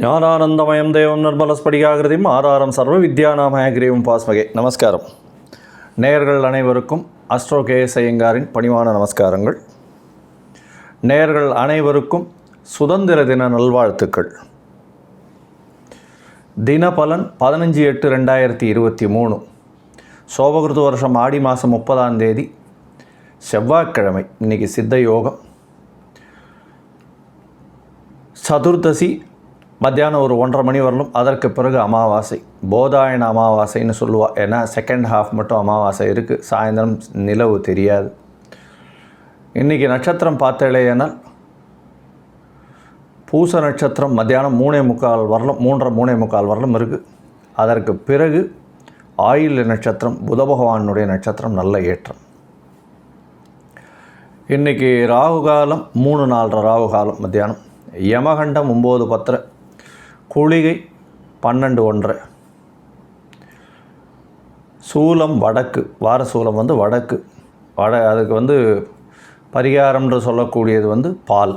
ஞானானந்தமயம் தேவம் நிர்மலஸ்படிகாகிருதியும் ஆதாரம் சர்வ வித்யாநாமயகிரீவம் பாஸ்மகே. நமஸ்காரம். நேயர்கள் அனைவருக்கும் அஸ்ட்ரோ கேஎஸ் ஐயங்காரின் பணிவான நமஸ்காரங்கள். நேயர்கள் அனைவருக்கும் சுதந்திர தின நல்வாழ்த்துக்கள். தினபலன் பதினஞ்சு எட்டு ரெண்டாயிரத்தி இருபத்தி மூணு. சோபகிருத்து வருஷம் ஆடி மாதம் முப்பதாம் தேதி செவ்வாய்க்கிழமை இன்னைக்கு சித்த யோகம். சதுர்தசி மத்தியானம் ஒரு ஒன்றரை மணி வரலும் அதற்கு பிறகு அமாவாசை. போதாயன அமாவாசைன்னு சொல்லுவா. ஏன்னா செகண்ட் ஹாஃப் மட்டும் அமாவாசை இருக்குது சாயந்தரம் நிலவு தெரியாது. இன்றைக்கி நட்சத்திரம் பார்த்தேனால் பூச நட்சத்திரம் மத்தியானம் மூணே முக்கால் வரலும் மூன்றரை மூணே முக்கால் வரலும் இருக்குது அதற்கு பிறகு ஆயுள் நட்சத்திரம் புத பகவானுடைய நட்சத்திரம் நல்ல ஏற்றம். இன்றைக்கி ராகு காலம் மூணு நாலரை ராகு காலம் மத்தியானம். யமகண்டம் ஒம்பது பத்தரை குளிகை பன்னெண்டு ஒன்றரை. சூலம் வடக்கு வார சூலம் வந்து வடக்கு. வட அதுக்கு வந்து பரிகாரம்ன்ற சொல்லக்கூடியது வந்து பால்.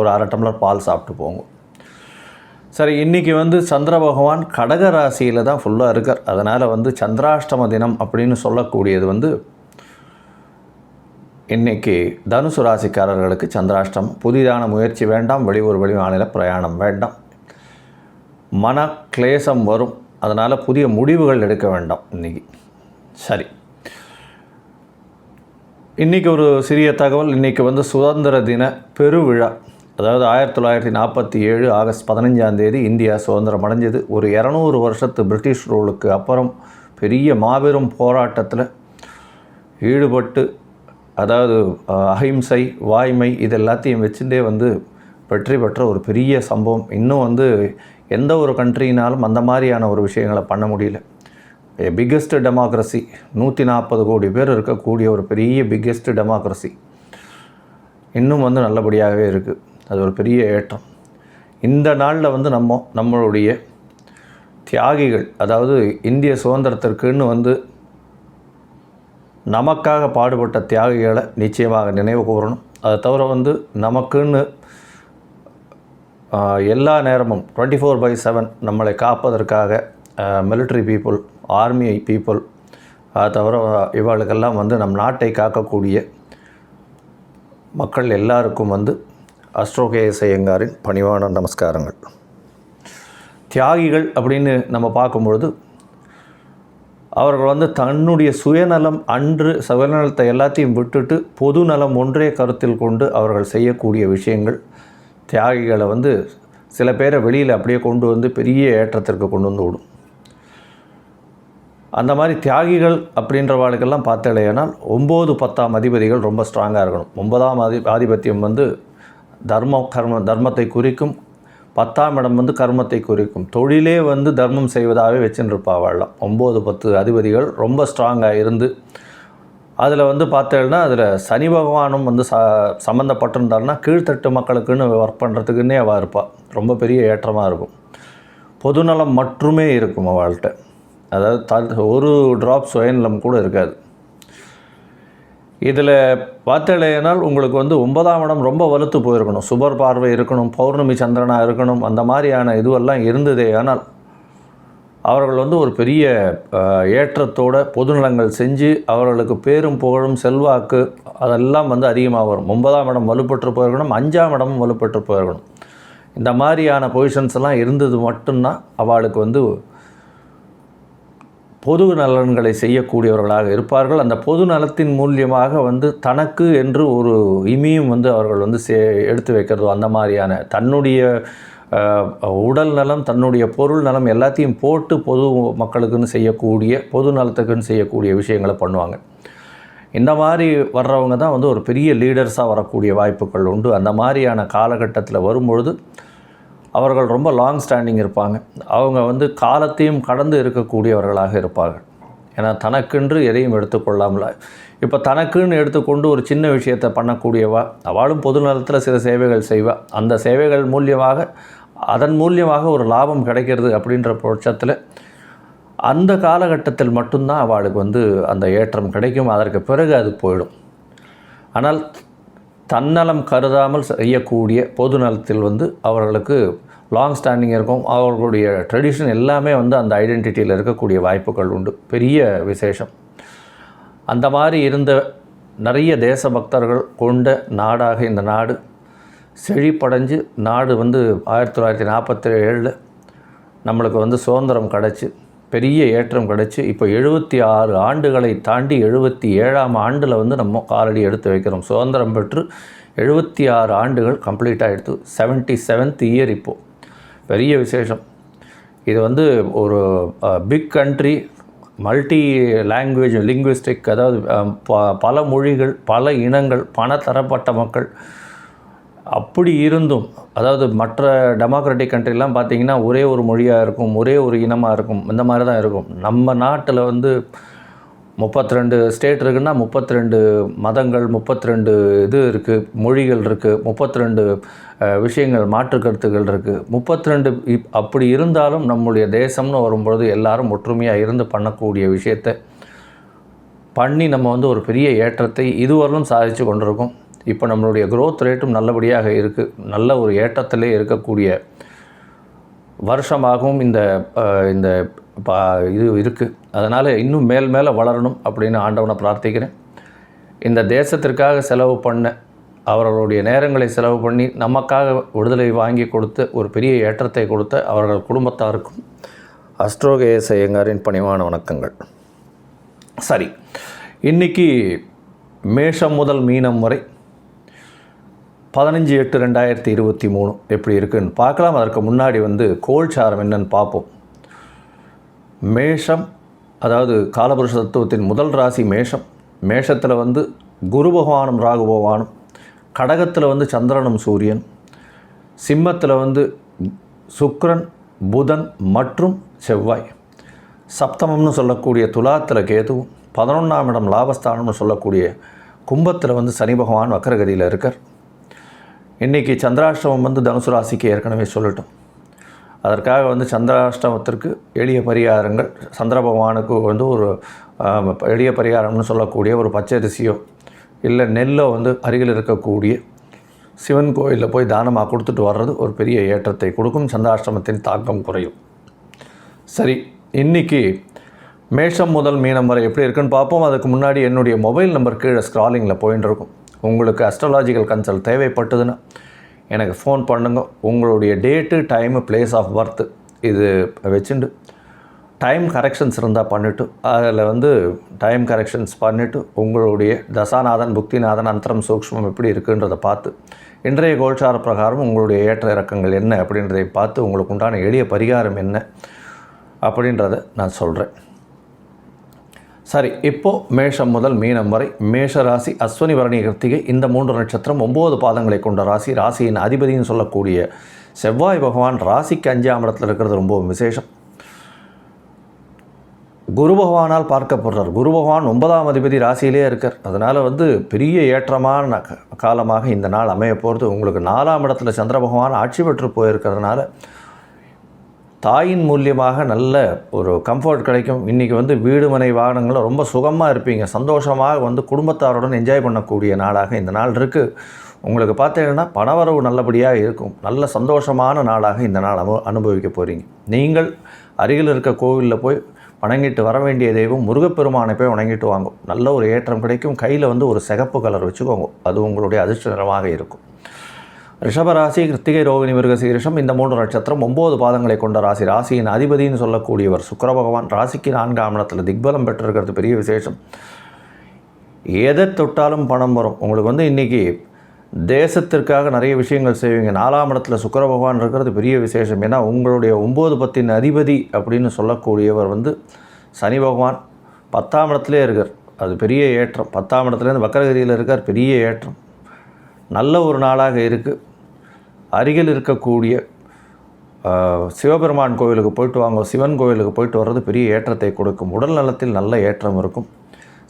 ஒரு அரை டம்ளர் பால் சாப்பிட்டு போங்க. சரி இன்றைக்கி வந்து சந்திர பகவான் கடக ராசியில் தான் ஃபுல்லாக இருக்கார். அதனால் வந்து சந்திராஷ்டம தினம் அப்படின்னு சொல்லக்கூடியது வந்து இன்றைக்கி தனுசு ராசிக்காரர்களுக்கு சந்திராஷ்டம் புதிதான முயற்சி வேண்டாம் வெளியூர் வெளி மாநில பிரயாணம் வேண்டாம். மன கிளேசம் வரும். அதனால் புதிய முடிவுகள் எடுக்க வேண்டாம் இன்றைக்கி சரி. இன்றைக்கி ஒரு சிறிய தகவல். இன்றைக்கி வந்து சுதந்திர தின பெருவிழா. அதாவது ஆயிரத்தி தொள்ளாயிரத்தி நாற்பத்தி ஏழு ஆகஸ்ட் பதினஞ்சாம் தேதி இந்தியா சுதந்திரம் அடைஞ்சது. ஒரு இரநூறு வருஷத்து பிரிட்டிஷ் ரூலுக்கு அப்புறம் பெரிய மாபெரும் போராட்டத்தில் ஈடுபட்டு அதாவது அஹிம்சை வாய்மை இது எல்லாத்தையும் வச்சுட்டே வந்து வெற்றி பெற்ற ஒரு பெரிய சம்பவம். இன்னும் வந்து எந்த ஒரு கண்ட்ரினாலும் அந்த மாதிரியான ஒரு விஷயங்களை பண்ண முடியல. பிக்கெஸ்ட் டெமோக்ரஸி நூற்றி நாற்பது கோடி பேர் இருக்கக்கூடிய ஒரு பெரிய பிக்கெஸ்ட் டெமோக்ரஸி இன்னும் வந்து நல்லபடியாகவே இருக்குது அது ஒரு பெரிய ஏற்றம். இந்த நாளில் வந்து நம்ம நம்மளுடைய தியாகிகள் அதாவது இந்திய சுதந்திரத்திற்குன்னு வந்து நமக்காக பாடுபட்ட தியாகிகளை நிச்சயமாக நினைவு கூறணும். அதை தவிர வந்து நமக்குன்னு எல்லா நேரமும் டுவெண்ட்டி ஃபோர் பை செவன் நம்மளை காப்பதற்காக மிலிட்ரி பீப்புள் ஆர்மி பீப்புள் அதை தவிர இவர்களுக்கெல்லாம் வந்து நம் நாட்டை காக்கக்கூடிய மக்கள் எல்லாருக்கும் வந்து அஸ்ட்ரோகேஎஸ் ஐயங்காரின் பணிவான நமஸ்காரங்கள். தியாகிகள் அப்படின்னு நம்ம பார்க்கும்பொழுது அவர்கள் வந்து தன்னுடைய சுயநலம் அன்று சுயநலத்தை எல்லாத்தையும் விட்டுட்டு பொது நலம் ஒன்றே கருத்தில் கொண்டு அவர்கள் செய்யக்கூடிய விஷயங்கள். தியாகிகளை வந்து சில பேரை வெளியில் அப்படியே கொண்டு வந்து பெரிய ஏற்றத்திற்கு கொண்டு வந்து விடும். அந்த மாதிரி தியாகிகள் அப்படின்றவாளுக்கெல்லாம் பார்த்தலையானால் ஒம்பது பத்தாம் அதிபதிகள் ரொம்ப ஸ்ட்ராங்காக இருக்கணும். ஒன்பதாம் அதி ஆதிபத்தியம் வந்து தர்ம கர்ம தர்மத்தை குறிக்கும் பத்தாம் இடம் வந்து கர்மத்தை குறிக்கும். தொழிலே வந்து தர்மம் செய்வதாகவே வச்சுன்னு ஒம்பது பத்து அதிபதிகள் ரொம்ப ஸ்ட்ராங்காக இருந்து அதில் வந்து பார்த்தேன்னா அதில் சனி பகவானும் வந்து ச சம்மந்தப்பட்டிருந்தாருன்னா கீழ்த்தட்டு மக்களுக்குன்னு ஒர்க் பண்ணுறதுக்குன்னே அவள் இருப்பாள் ரொம்ப பெரிய ஏற்றமாக இருக்கும். பொதுநலம் மட்டுமே இருக்கும் அவள்கிட்ட. அதாவது த ஒரு ட்ராப் சுயநலம் கூட இருக்காது. இதில் பார்த்தலையினால் உங்களுக்கு வந்து ஒன்பதாம் இடம் ரொம்ப வலுத்து போயிருக்கணும். சுபர் பார்வை இருக்கணும் பௌர்ணமி சந்திரனாக இருக்கணும் அந்த மாதிரியான இதுவெல்லாம் இருந்ததே ஆனால் அவர்கள் வந்து ஒரு பெரிய ஏற்றத்தோடு ஏற்றத்தோட பொதுநலங்கள் செஞ்சு அவர்களுக்கு பேரும் புகழும் செல்வாக்கு அதெல்லாம் வந்து அதிகமாக வரும். ஒன்பதாம் இடம் வலுப்பட்டு போயிருக்கணும் அஞ்சாம் இடமும் வலுப்பட்டு போயிருக்கணும். இந்த மாதிரியான பொசிஷன்ஸ் எல்லாம் இருந்தது மட்டும்தான் அவளுக்கு வந்து பொது நலன்களை செய்யக்கூடியவர்களாக இருப்பார்கள். அந்த பொது நலத்தின் மூலியமாக வந்து தனக்கு என்று ஒரு இமியும் வந்து அவர்கள் வந்து சே எடுத்து வைக்கிறதோ அந்த மாதிரியான தன்னுடைய உடல் நலம் தன்னுடைய பொருள் நலம் எல்லாத்தையும் போட்டு பொது மக்களுக்குன்னு செய்யக்கூடிய பொது நலத்துக்குன்னு செய்யக்கூடிய விஷயங்களை பண்ணுவாங்க. இந்த மாதிரி வர்றவங்க தான் வந்து ஒரு பெரிய லீடர்ஸாக வரக்கூடிய வாய்ப்புகள் உண்டு. அந்த மாதிரியான காலகட்டத்தில் வரும்பொழுது அவர்கள் ரொம்ப லாங் ஸ்டாண்டிங் இருப்பாங்க. அவங்க வந்து காலத்தையும் கடந்து இருக்கக்கூடியவர்களாக இருப்பார்கள். ஏன்னா தனக்கென்று எதையும் எடுத்துக்கொள்ளாமல் இப்போ தனக்குன்னு எடுத்துக்கொண்டு ஒரு சின்ன விஷயத்தை பண்ணக்கூடியவா? அவளும் பொது நலத்தில் சில சேவைகள் செய்வா. அந்த சேவைகள் மூலியமாக அதன் மூலியமாக ஒரு லாபம் கிடைக்கிறது அப்படின்ற பட்சத்தில் அந்த காலகட்டத்தில் மட்டும்தான் அவளுக்கு வந்து அந்த ஏற்றம் கிடைக்கும். அதற்கு பிறகு அது போயிடும். ஆனால் தன்னலம் கருதாமல் செய்யக்கூடிய பொது நலத்தில் வந்து அவர்களுக்கு லாங் ஸ்டாண்டிங் இருக்கும். அவர்களுடைய ட்ரெடிஷன் எல்லாமே வந்து அந்த ஐடென்டிட்டியில் இருக்கக்கூடிய வாய்ப்புகள் உண்டு. பெரிய விசேஷம். அந்த மாதிரி இருந்த நிறைய தேசபக்தர்கள் கொண்ட நாடாக இந்த நாடு செழிப்படைஞ்சு நாடு வந்து ஆயிரத்தி தொள்ளாயிரத்தி நாற்பத்தி ஏழில் நம்மளுக்கு வந்து சுதந்திரம் கிடச்சி பெரிய ஏற்றம் கிடச்சி இப்போ எழுபத்தி ஆறு ஆண்டுகளை தாண்டி எழுபத்தி ஏழாம் ஆண்டில் வந்து நம்ம காலடி எடுத்து வைக்கிறோம். சுதந்திரம் பெற்று எழுபத்தி ஆறு ஆண்டுகள் கம்ப்ளீட்டாக எடுத்து செவன்ட்டி செவன்த் இயர் இப்போது பெரிய விசேஷம். இது வந்து ஒரு big country multi language linguistic அதாவது ப- பல மொழிகள் பல இனங்கள் பல தரப்பட்ட மக்கள் அப்படி இருந்தும் அதாவது மற்ற டெமோக்ராட்டிக் கண்ட்ரிலாம் பார்த்திங்கன்னா ஒரே ஒரு மொழியாக இருக்கும் ஒரே ஒரு இனமாக இருக்கும் இந்த மாதிரி தான் இருக்கும். நம்ம நாட்டில் வந்து முப்பத்தி ரெண்டு ஸ்டேட் இருக்குன்னா முப்பத்தி ரெண்டு மதங்கள் முப்பத்தி ரெண்டு இது இருக்குது மொழிகள் இருக்குது முப்பத்தி ரெண்டு விஷயங்கள் மாற்று கருத்துக்கள் இருக்குது முப்பத்தி ரெண்டு அப்படி இருந்தாலும் நம்முடைய தேசம்னு வரும்பொழுது எல்லாரும் ஒற்றுமையாக இருந்து பண்ணக்கூடிய விஷயத்தை பண்ணி நம்ம வந்து ஒரு பெரிய ஏற்றத்தை இதுவரையிலும் சாதித்து கொண்டிருக்கோம். இப்போ நம்மளுடைய க்ரோத் ரேட்டும் நல்லபடியாக இருக்குது நல்ல ஒரு ஏற்றத்திலே இருக்கக்கூடிய வருஷமாகவும் இந்த இந்த பா இது இருக்குது அதனால் இன்னும் மேல் மேலே வளரணும் அப்படின்னு ஆண்டவனை பிரார்த்திக்கிறேன். இந்த தேசத்திற்காக செலவு பண்ண அவர்களுடைய நேரங்களை செலவு பண்ணி நமக்காக விடுதலை வாங்கி கொடுத்து ஒரு பெரிய ஏற்றத்தை கொடுத்த அவர்கள் குடும்பத்தாருக்கும் அஸ்ட்ரோகேச ஐயங்காரின் பணிவான வணக்கங்கள். சரி இன்னைக்கு மேஷம் முதல் மீனம் வரை பதினஞ்சு எட்டு ரெண்டாயிரத்தி இருபத்தி மூணு. எப்படி இருக்குன்னு பார்க்கலாம். அதற்கு முன்னாடி வந்து கோல்சாரம் என்னன்னு பார்ப்போம். மேஷம் அதாவது காலபுருஷ தத்துவத்தின் முதல் ராசி மேஷம். மேஷத்தில் வந்து குரு பகவானும் ராகு பகவானும். கடகத்தில் வந்து சந்திரனும் சூரியன். சிம்மத்தில் வந்து சுக்ரன் புதன் மற்றும் செவ்வாய். சப்தமம்னு சொல்லக்கூடிய துலாத்தில் கேதுவும் பதினொன்றாம் இடம் லாபஸ்தானம்னு சொல்லக்கூடிய கும்பத்தில் வந்து சனி பகவான் வக்கரகதியில் இருக்கார். இன்றைக்கி சந்திராஷ்டமம் வந்து தனுசு ராசிக்கு ஏற்கனவே சொல்லட்டும். அதற்காக வந்து சந்திராஷ்டமத்திற்கு எளிய பரிகாரங்கள் சந்திர பகவானுக்கு வந்து ஒரு எளிய பரிகாரம்னு சொல்லக்கூடிய ஒரு பச்சரிசியோ இல்லை நெல்லோ வந்து அருகில் இருக்கக்கூடிய சிவன் கோயிலில் போய் தானமாக கொடுத்துட்டு வர்றது ஒரு பெரிய ஏற்றத்தை கொடுக்கும். சந்திராஷ்டமத்தின் தாக்கம் குறையும். சரி இன்றைக்கி மேஷம் முதல் மீனம் வரை எப்படி இருக்குன்னு பார்ப்போம். அதுக்கு முன்னாடி என்னுடைய மொபைல் நம்பர் கீழே ஸ்க்ராலிங்கில் போயின்னு இருக்கும். உங்களுக்கு அஸ்ட்ராலாஜிக்கல் கன்சல்ட் தேவைப்பட்டதுன்னா எனக்கு ஃபோன் பண்ணுங்க. உங்களுடைய date time place of birth இது வச்சுண்டு. டைம் கரெக்ஷன்ஸ் இருந்தால் பண்ணிவிட்டு அதில் வந்து டைம் கரெக்ஷன்ஸ் பண்ணிவிட்டு உங்களுடைய தசாநாதன் புக்திநாதன் அந்தரம் சூக்ஷ்மம் எப்படி இருக்குன்றதை பார்த்து இன்றைய கோல்சார பிரகாரம் உங்களுடைய ஏற்ற இறக்கங்கள் என்ன அப்படின்றதை பார்த்து உங்களுக்கு உண்டான எளிய பரிகாரம் என்ன அப்படின்றத நான் சொல்கிறேன் சரி இப்போ மேஷம் முதல் மீனம் வரை மேஷ ராசி அஸ்வினி பரணி கிருத்திகை இந்த மூன்று நட்சத்திரம் ஒம்பது பாதங்களை கொண்ட ராசி. ராசியின் அதிபதின்னு சொல்லக்கூடிய செவ்வாய் பகவான் ராசிக்கு அஞ்சாம் இடத்துல இருக்கிறது ரொம்பவும் விசேஷம். குரு பகவானால் பார்க்கப்படுறார். குரு பகவான் ஒன்பதாம் அதிபதி ராசியிலே இருக்கார். அதனால் வந்து பெரிய ஏற்றமான க- காலமாக இந்த நாள் அமைய போகிறது உங்களுக்கு நாலாம் இடத்துல சந்திர பகவான் ஆட்சி பெற்று போயிருக்கிறதுனால தாயின் மூலியமாக நல்ல ஒரு கம்ஃபர்ட் கிடைக்கும். இன்றைக்கி வந்து வீடு மனை வாகனங்களும் ரொம்ப சுகமாக இருப்பீங்க. சந்தோஷமாக வந்து குடும்பத்தாருடன் என்ஜாய் பண்ணக்கூடிய நாளாக இந்த நாள் இருக்குது உங்களுக்கு பார்த்தீங்கன்னா பணவரவு நல்லபடியாக இருக்கும். நல்ல சந்தோஷமான நாளாக இந்த நாள் அனு அனுபவிக்க போகிறீங்க நீங்கள் அருகில் இருக்க கோவிலில் போய் வணங்கிட்டு வர வேண்டிய தெய்வம் முருகப்பெருமானை போய் வணங்கிட்டு வாங்கும். நல்ல ஒரு ஏற்றம் கிடைக்கும். கையில் வந்து ஒரு சிகப்பு கலர் வச்சுக்கோங்க. அது உங்களுடைய அதிர்ஷ்ட நிறமாக இருக்கும். ரிஷபராசி கிருத்திகை ரோகிணி மிருகசீரிஷம் இந்த மூன்று நட்சத்திரம் ஒம்பது பாதங்களை கொண்ட ராசி. ராசியின் அதிபதின்னு சொல்லக்கூடியவர் சுக்கர பகவான். ராசிக்கு நான்காம் இடத்துல திக்பலம் பெற்றிருக்கிறது. பெரிய விசேஷம். எதை தொட்டாலும் பணம் வரும். உங்களுக்கு வந்து இன்றைக்கி தேசத்திற்காக நிறைய விஷயங்கள் செய்வீங்க. நாலாம் இடத்துல சுக்கர பகவான் இருக்கிறது பெரிய விசேஷம். ஏன்னா உங்களுடைய ஒம்பது பத்தின் அதிபதி அப்படின்னு சொல்லக்கூடியவர் வந்து சனி பகவான். பத்தாம் இடத்துலே இருக்கார். அது பெரிய ஏற்றம். பத்தாம் இடத்துலேருந்து வக்கரகிரியில் இருக்கார். பெரிய ஏற்றம். நல்ல ஒரு நாளாக இருக்குது அருகில் இருக்கக்கூடிய சிவபெருமான் கோவிலுக்கு போயிட்டு வாங்க சிவன் கோவிலுக்கு போயிட்டு வர்றது பெரிய ஏற்றத்தை கொடுக்கும். உடல் நலத்தில் நல்ல ஏற்றம் இருக்கும்.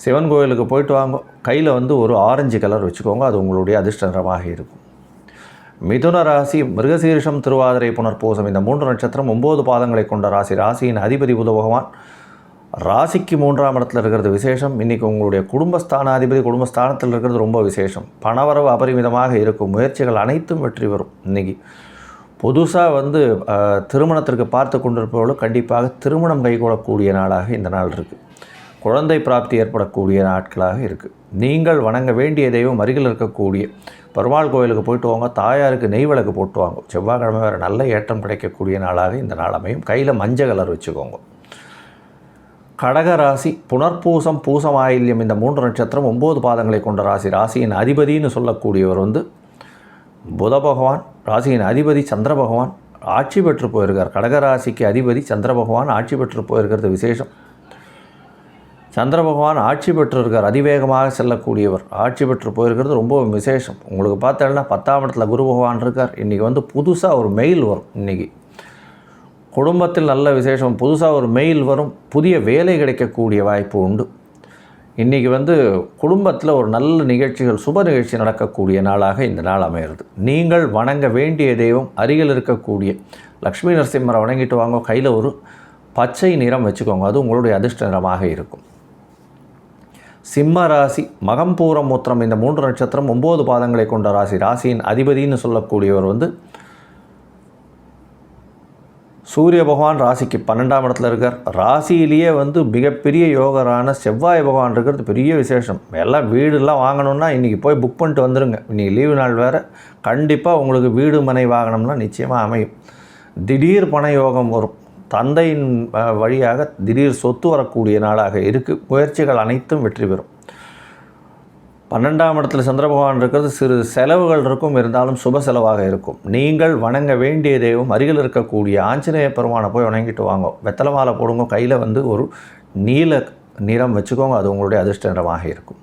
சிவன் கோவிலுக்கு போயிட்டு வாங்க கையில் வந்து ஒரு ஆரஞ்சு கலர் வச்சுக்கோங்க அது உங்களுடைய அதிர்ஷ்ட நிறமாக இருக்கும். மிதுன ராசி மிருகசீரிஷம் திருவாதிரை புனர்பூசம் இந்த மூன்று நட்சத்திரம் ஒம்பது பாதங்களை கொண்ட ராசி. ராசியின் அதிபதி புத பகவான் ராசிக்கு மூன்றாம் இடத்துல இருக்கிறது விசேஷம். இன்றைக்கி உங்களுடைய குடும்பஸ்தானாதிபதி குடும்பஸ்தானத்தில் இருக்கிறது ரொம்ப விசேஷம். பணவரவு அபரிமிதமாக இருக்கும். முயற்சிகள் அனைத்தும் வெற்றி வரும் இன்றைக்கி புதுசாக வந்து திருமணத்திற்கு பார்த்து கொண்டிருப்பவர்களும் கண்டிப்பாக திருமணம் கைகூடக்கூடிய நாளாக இந்த நாள் இருக்குது குழந்தை பிராப்தி ஏற்படக்கூடிய நாட்களாக இருக்குது நீங்கள் வணங்க வேண்டிய தெய்வம் அருகில் இருக்கக்கூடிய பெருமாள் கோயிலுக்கு போயிட்டு வாங்க தாயாருக்கு நெய் விளக்கு போட்டு வாங்க. செவ்வாய்க்கிழமை வேறு நல்ல ஏற்றம் கிடைக்கக்கூடிய நாளாக இந்த நாள் அமையும். கையில் மஞ்சள் கலர் வச்சுக்கோங்க. கடக ராசி புனர்பூசம் பூசம் ஆயில்யம் இந்த மூன்று நட்சத்திரம் ஒம்பது பாதங்களை கொண்ட ராசி. ராசியின் அதிபதின்னு சொல்லக்கூடியவர் வந்து புத பகவான் ராசியின் அதிபதி சந்திர பகவான் ஆட்சி பெற்று போயிருக்கார். கடகராசிக்கு அதிபதி சந்திர பகவான் ஆட்சி பெற்று போயிருக்கிறது விசேஷம். சந்திர பகவான் ஆட்சி பெற்றிருக்கார். அதிவேகமாக செல்லக்கூடியவர். ஆட்சி பெற்று போயிருக்கிறது ரொம்ப விசேஷம். உங்களுக்கு பார்த்தேன்னா பத்தாம் இடத்துல குரு பகவான் இருக்கார். இன்றைக்கி வந்து புதுசாக ஒரு மெயில் வரும். இன்றைக்கி குடும்பத்தில் நல்ல விசேஷம் புதுசாக ஒரு மெயில் வரும் புதிய வேலை கிடைக்கக்கூடிய வாய்ப்பு உண்டு. இன்றைக்கி வந்து குடும்பத்தில் ஒரு நல்ல நிகழ்ச்சிகள் சுப நிகழ்ச்சி நடக்கக்கூடிய நாளாக இந்த நாள் அமையிறது நீங்கள் வணங்க வேண்டிய தெய்வம் அருகில் இருக்கக்கூடிய லக்ஷ்மி நரசிம்மரை வணங்கிட்டு வாங்க. கையில் ஒரு பச்சை நிறம் வச்சுக்கோங்க. அது உங்களுடைய அதிர்ஷ்ட நிறமாக இருக்கும். சிம்ம ராசி மகம்பூரம் மூத்திரம். இந்த மூன்று நட்சத்திரம் ஒம்பது பாதங்களை கொண்ட ராசி. ராசியின் அதிபதின்னு சொல்லக்கூடியவர் வந்து சூரிய பகவான் ராசிக்கு பன்னெண்டாம் இடத்துல இருக்கார். ராசியிலேயே வந்து மிகப்பெரிய யோகரான செவ்வாய் பகவான் இருக்கிறது பெரிய விசேஷம். எல்லாம் வீடுலாம் வாங்கணும்னா இன்றைக்கி போய் புக் பண்ணிட்டு வந்துடுங்க இன்றைக்கி லீவு நாள் வேறு. கண்டிப்பாக உங்களுக்கு வீடு மனை வாகனம்னா நிச்சயமாக அமையும். திடீர் பண யோகம் வரும். தந்தையின் வழியாக திடீர் சொத்து வரக்கூடிய நாளாக இருக்குது முயற்சிகள் அனைத்தும் வெற்றி பெறும். பன்னெண்டாம் இடத்துல சந்திர பகவான் இருக்கிறது சிறு செலவுகள் இருக்கும் இருந்தாலும் சுப செலவாக இருக்கும். நீங்கள் வணங்க வேண்டிய தெய்வம் அருகில் இருக்கக்கூடிய ஆஞ்சநேய பெருமானை போய் வணங்கிட்டு வாங்க. வெத்தலை மாலை போடுங்க கையில் வந்து ஒரு நீல நிறம் வச்சுக்கோங்க அது உங்களுடைய அதிர்ஷ்ட நிறமாக இருக்கும்.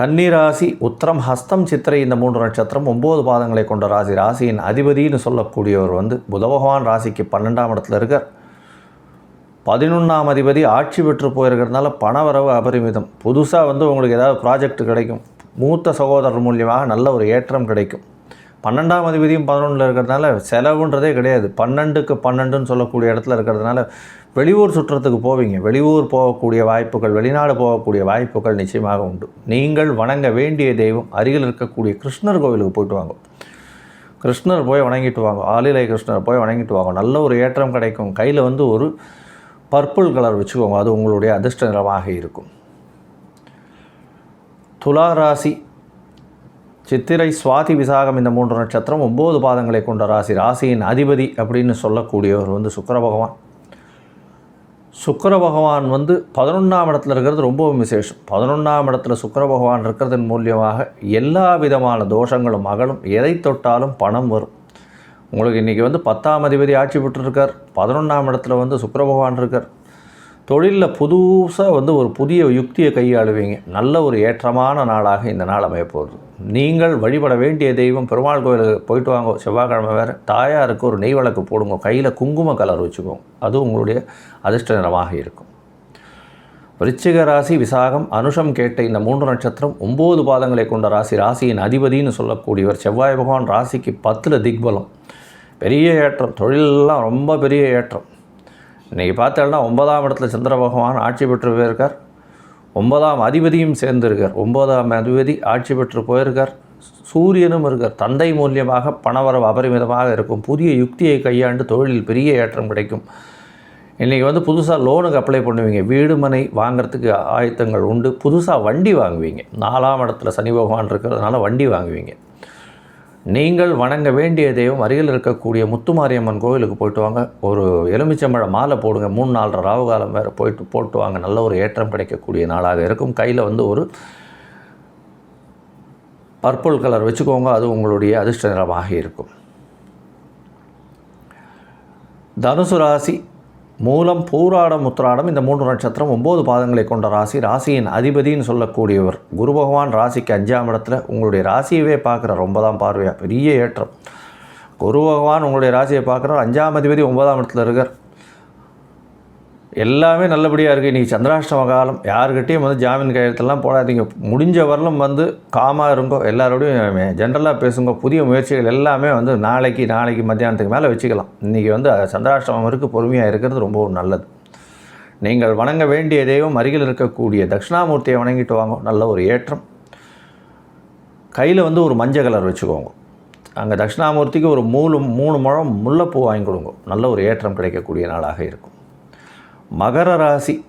கன்னிராசி உத்தரம் ஹஸ்தம் சித்திரை இந்த மூன்று நட்சத்திரம் ஒம்பது பாதங்களை கொண்ட ராசி. ராசியின் அதிபதின்னு சொல்லக்கூடியவர் வந்து புத பகவான் ராசிக்கு பன்னெண்டாம் இடத்துல இருக்கார். பதினொன்றாம் அதிபதி ஆட்சி பெற்று போயிருக்கிறதுனால பணவரவு அபரிமிதம். புதுசாக வந்து உங்களுக்கு ஏதாவது ப்ராஜெக்ட் கிடைக்கும். மூத்த சகோதரர் மூலியமாக நல்ல ஒரு ஏற்றம் கிடைக்கும். பன்னெண்டாம் அதிபதியும் பதினொன்றில் இருக்கிறதுனால செலவுன்றதே கிடையாது. பன்னெண்டுக்கு பன்னெண்டுன்னு சொல்லக்கூடிய இடத்துல இருக்கிறதுனால வெளியூர் சுற்றத்துக்கு போவீங்க. வெளியூர் போகக்கூடிய வாய்ப்புகள் வெளிநாடு போகக்கூடிய வாய்ப்புகள் நிச்சயமாக உண்டு. நீங்கள் வணங்க வேண்டிய தெய்வம் அருகில் இருக்கக்கூடிய கிருஷ்ணர் கோவிலுக்கு போயிட்டு வாங்க. கிருஷ்ணர் போய் வணங்கிட்டு வாங்க. ஆலிலை கிருஷ்ணர் போய் வணங்கிட்டு வாங்க. நல்ல ஒரு ஏற்றம் கிடைக்கும். கையில் வந்து ஒரு பர்பிள் கலர் வச்சுக்கோங்க அது உங்களுடைய அதிர்ஷ்ட நிறமாக இருக்கும். துலா ராசி சித்திரை சுவாதி விசாகம் இந்த மூன்று நட்சத்திரம் ஒம்பது பாதங்களை கொண்ட ராசி. ராசியின் அதிபதி அப்படின்னு சொல்லக்கூடியவர் வந்து சுக்கர பகவான். சுக்கர பகவான் வந்து பதினொன்றாம் இடத்துல இருக்கிறது ரொம்பவும் விசேஷம். பதினொன்றாம் இடத்துல சுக்கிர பகவான் இருக்கிறதன் மூலியமாக எல்லா விதமான தோஷங்களும் அகலும் எதை தொட்டாலும் பணம் வரும். உங்களுக்கு இன்றைக்கி வந்து பத்தாம் அதிபதி ஆட்சி பெற்றுருக்கார். பதினொன்றாம் இடத்துல வந்து சுக்கர பகவான் இருக்கார். தொழிலில் புதுசாக வந்து ஒரு புதிய யுக்தியை கையாளுவீங்க. நல்ல ஒரு ஏற்றமான நாளாக இந்த நாள் அமையப்போகுது நீங்கள் வழிபட வேண்டிய தெய்வம் பெருமாள் கோயிலுக்கு போயிட்டு வாங்க. செவ்வாய்க்கிழமை வேறு. தாயாருக்கு ஒரு நெய் விளக்கு போடுங்க. கையில் குங்கும கலர் வச்சுக்கோங்க அது உங்களுடைய அதிர்ஷ்ட நிறமாக இருக்கும். விருச்சிக ராசி விசாகம் அனுஷம் கேட்ட இந்த மூன்று நட்சத்திரம் ஒம்பது பாதங்களை கொண்ட ராசி ராசியின் அதிபதின்னு சொல்லக்கூடியவர் செவ்வாய் பகவான் ராசிக்கு பத்தில் திக்பலம். பெரிய ஏற்றம். தொழிலெல்லாம் ரொம்ப பெரிய ஏற்றம். இன்றைக்கி பார்த்தோம்னா ஒன்பதாம் இடத்துல சந்திர பகவான் ஆட்சி பெற்று போயிருக்கார். ஒன்பதாம் அதிபதியும் சேர்ந்திருக்கார். ஒன்பதாம் அதிபதி ஆட்சி பெற்று போயிருக்கார். சூரியனும் இருக்கார். தந்தை மூலியமாக பணவரவு அபரிமிதமாக இருக்கும். புதிய யுக்தியை கையாண்டு தொழிலில் பெரிய ஏற்றம் கிடைக்கும். இன்றைக்கி வந்து புதுசாக லோனுக்கு அப்ளை பண்ணுவீங்க. வீடு மனை வாங்குறதுக்கு ஆயத்தங்கள் உண்டு. புதுசாக வண்டி வாங்குவீங்க. நாலாம் இடத்துல சனி பகவான் இருக்கிறதுனால வண்டி வாங்குவீங்க. நீங்கள் வணங்க வேண்டிய தெய்வம் அருகில் இருக்கக்கூடிய முத்துமாரியம்மன் கோவிலுக்கு போயிட்டு வாங்க. ஒரு எலுமிச்சம்பழ மாலை போடுங்க. மூணு நாலரை ராவு காலம் வேறு போயிட்டு போட்டு வாங்க. நல்ல ஒரு ஏற்றம் கிடைக்கக்கூடிய நாளாக இருக்கும். கையில் வந்து ஒரு பர்பிள் கலர் வச்சுக்கோங்க. அது உங்களுடைய அதிர்ஷ்ட நிறமாக இருக்கும். தனுசு ராசி மூலம் பூராடம் உத்திராடம் இந்த மூன்று நட்சத்திரம் ஒம்பது பாதங்களை கொண்ட ராசி. ராசியின் அதிபதின்னு சொல்லக்கூடியவர் குரு பகவான் ராசிக்கு அஞ்சாம் இடத்துல உங்களுடைய ராசியவே பார்க்குற ஒன்பதாம் பார்வையாக பெரிய ஏற்றம். குரு பகவான் உங்களுடைய ராசியை பார்க்குறார். அஞ்சாம் அதிபதி ஒன்பதாம் இடத்துல இருக்கார். எல்லாமே நல்லபடியாக இருக்குது இன்றைக்கி சந்திராஷ்டம காலம். யாருக்கிட்டையும் வந்து ஜாமீன் கையெழுத்தெல்லாம் போடாதீங்க. முடிஞ்ச வரலும் வந்து காமாக இருங்கோ எல்லாரோடையும் ஜென்ரலாக பேசுங்க. புதிய முயற்சிகள் எல்லாமே வந்து நாளைக்கு நாளைக்கு மத்தியானத்துக்கு மேலே வச்சுக்கலாம். இன்றைக்கி வந்து சந்திராஷ்டமம் இருக்குது பொறுமையாக இருக்கிறது ரொம்பவும் நல்லது. நீங்கள் வணங்க வேண்டிய தெய்வம் அருகில் இருக்கக்கூடிய தட்சிணாமூர்த்தியை வணங்கிட்டு வாங்க. நல்ல ஒரு ஏற்றம். கையில் வந்து ஒரு மஞ்சள் கலர் வச்சுக்கோங்க. அங்கே தட்சிணாமூர்த்திக்கு ஒரு மூணு மூணு முழம் முல்லைப்பூ வாங்கி கொடுங்க. நல்ல ஒரு ஏற்றம் கிடைக்கக்கூடிய நாளாக இருக்கும். மகர ராசி.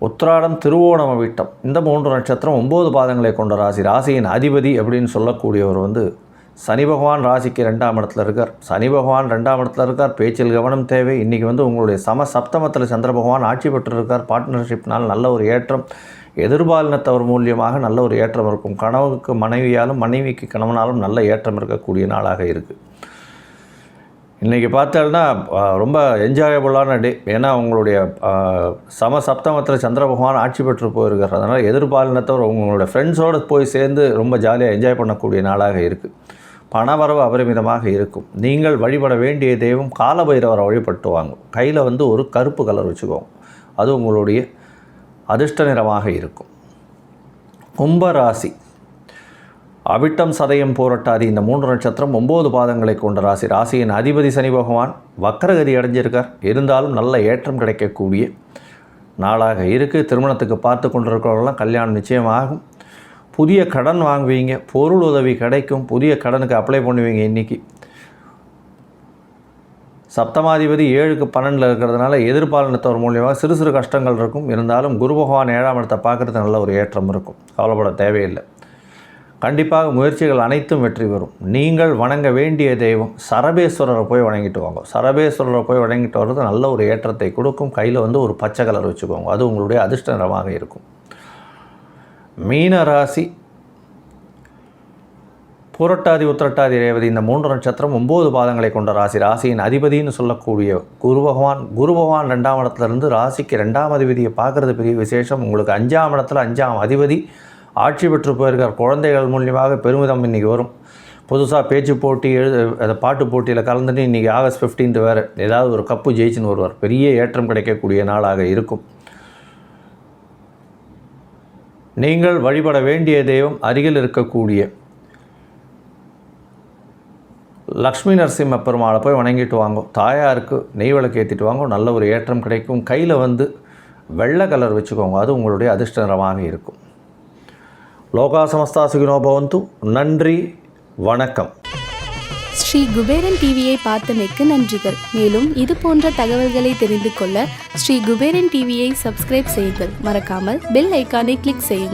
உத்திராடம் திருவோணம வீட்டம். இந்த மூன்று நட்சத்திரம் ஒம்பது பாதங்களை கொண்ட ராசி. ராசியின் அதிபதி அப்படின்னு சொல்லக்கூடியவர் வந்து சனி பகவான் ராசிக்கு ரெண்டாம் இடத்துல இருக்கார். சனி பகவான் ரெண்டாம் இடத்துல இருக்கார். பேச்சில் கவனம் தேவை. இன்றைக்கி வந்து உங்களுடைய சம சப்தமத்தில் சந்திர பகவான் ஆட்சி பெற்றிருக்கார். பார்ட்னர்ஷிப்னால் நல்ல ஒரு ஏற்றம். எதிர்பாலினத்தவர் மூலியமாக நல்ல ஒரு ஏற்றம் இருக்கும். கனவுக்கு மனைவியாலும் மனைவிக்கு கணவனாலும் நல்ல ஏற்றம் இருக்கக்கூடிய நாளாக இருக்குது இன்றைக்கி பார்த்தோம்னா ரொம்ப என்ஜாயபுளான டே ஏன்னா உங்களுடைய சம சப்தமத்தில் சந்திர பகவான் ஆட்சி பெற்று போயிருக்கிறார் அதனால் எதிர்பாலினத்தவர் உங்களுடைய ஃப்ரெண்ட்ஸோடு போய் சேர்ந்து ரொம்ப ஜாலியாக என்ஜாய் பண்ணக்கூடிய நாளாக இருக்குது பணவரவு அபரிமிதமாக இருக்கும். நீங்கள் வழிபட வேண்டிய தெய்வம் காலபைரவரை வழிபட்டு வாங்கும். கையில் வந்து ஒரு கருப்பு கலர் வச்சுக்கோங்க. அது உங்களுடைய அதிர்ஷ்ட நிறமாக இருக்கும். கும்பராசி. அவிட்டம் சதயம் போரட்டாதி இந்த மூன்று நட்சத்திரம் ஒம்பது பாதங்களை கொண்ட ராசி. ராசியின் அதிபதி சனி பகவான் வக்கரகதி அடைஞ்சிருக்கார். இருந்தாலும் நல்ல ஏற்றம் கிடைக்கக்கூடிய நாளாக இருக்குது திருமணத்துக்கு பார்த்து கொண்டிருக்கிறவங்களாம் கல்யாணம் நிச்சயமாகும். புதிய கடன் வாங்குவீங்க. பொருள் உதவி கிடைக்கும். புதிய கடனுக்கு அப்ளை பண்ணுவீங்க இன்றைக்கி சப்தமாதிபதி ஏழுக்கு பன்னெண்டில் இருக்கிறதுனால எதிர்பாலினத்தவர் மூலியமாக சிறு சிறு கஷ்டங்கள் இருக்கும். இருந்தாலும் குரு பகவான் ஏழாம் இடத்தை பார்க்குறது நல்ல ஒரு ஏற்றம் இருக்கும். கவலைப்பட தேவையில்லை. கண்டிப்பாக முயற்சிகள் அனைத்தும் வெற்றி பெறும். நீங்கள் வணங்க வேண்டிய தெய்வம் சரபேஸ்வரரை போய் வணங்கிட்டு வாங்க. சரபேஸ்வரரை போய் வணங்கிட்டு வர்றது நல்ல ஒரு ஏற்றத்தை கொடுக்கும். கையில் வந்து ஒரு பச்சை கலர் வச்சுக்கோங்க. அது உங்களுடைய அதிர்ஷ்ட நிறமாக இருக்கும். மீன ராசி. புரட்டாதி உத்திரட்டாதி ரேவதி இந்த மூன்று நட்சத்திரம் ஒம்பது பாதங்களை கொண்ட ராசி. ராசியின் அதிபதின்னு சொல்லக்கூடிய குரு பகவான் குரு பகவான் ரெண்டாம் இடத்துல இருந்து ராசிக்கு ரெண்டாம் அதிபதியை பார்க்குறது பெரிய விசேஷம். உங்களுக்கு அஞ்சாம் இடத்துல அஞ்சாம் அதிபதி. ஆட்சி பெற்று போயிருக்கார் குழந்தைகள் மூலியமாக பெருமிதம் இன்றைக்கி வரும். புதுசாக பேச்சு போட்டி எழுத அந்த பாட்டு போட்டியில் கலந்துட்டு இன்றைக்கி ஆகஸ்ட் 15th வேறு ஏதாவது ஒரு கப்பு ஜெயிச்சுன்னு வருவார். பெரிய ஏற்றம் கிடைக்கக்கூடிய நாளாக இருக்கும். நீங்கள் வழிபட வேண்டிய தெய்வம் அருகில் இருக்கக்கூடிய லக்ஷ்மி நரசிம்ம பெருமாளை போய் வணங்கிட்டு வாங்க. தாயாருக்கு நெய் விளக்கு ஏற்றிட்டு வாங்க. நல்ல ஒரு ஏற்றம் கிடைக்கும். கையில் வந்து வெள்ளை கலர் வச்சுக்கோங்க. அது உங்களுடைய அதிர்ஷ்ட நிறமாக இருக்கும். லோகா சமஸ்தா சுகினோ பவந்து. நன்றி வணக்கம். ஸ்ரீ குபேரன் டிவியை பார்த்தமைக்கு நன்றிகள். மேலும் இது போன்ற தகவல்களை தெரிந்து கொள்ள ஸ்ரீ குபேரன் டிவியை சப்ஸ்கிரைப் செய்யுங்கள். மறக்காமல் பெல் ஐக்கானை கிளிக் செய்யுங்கள்.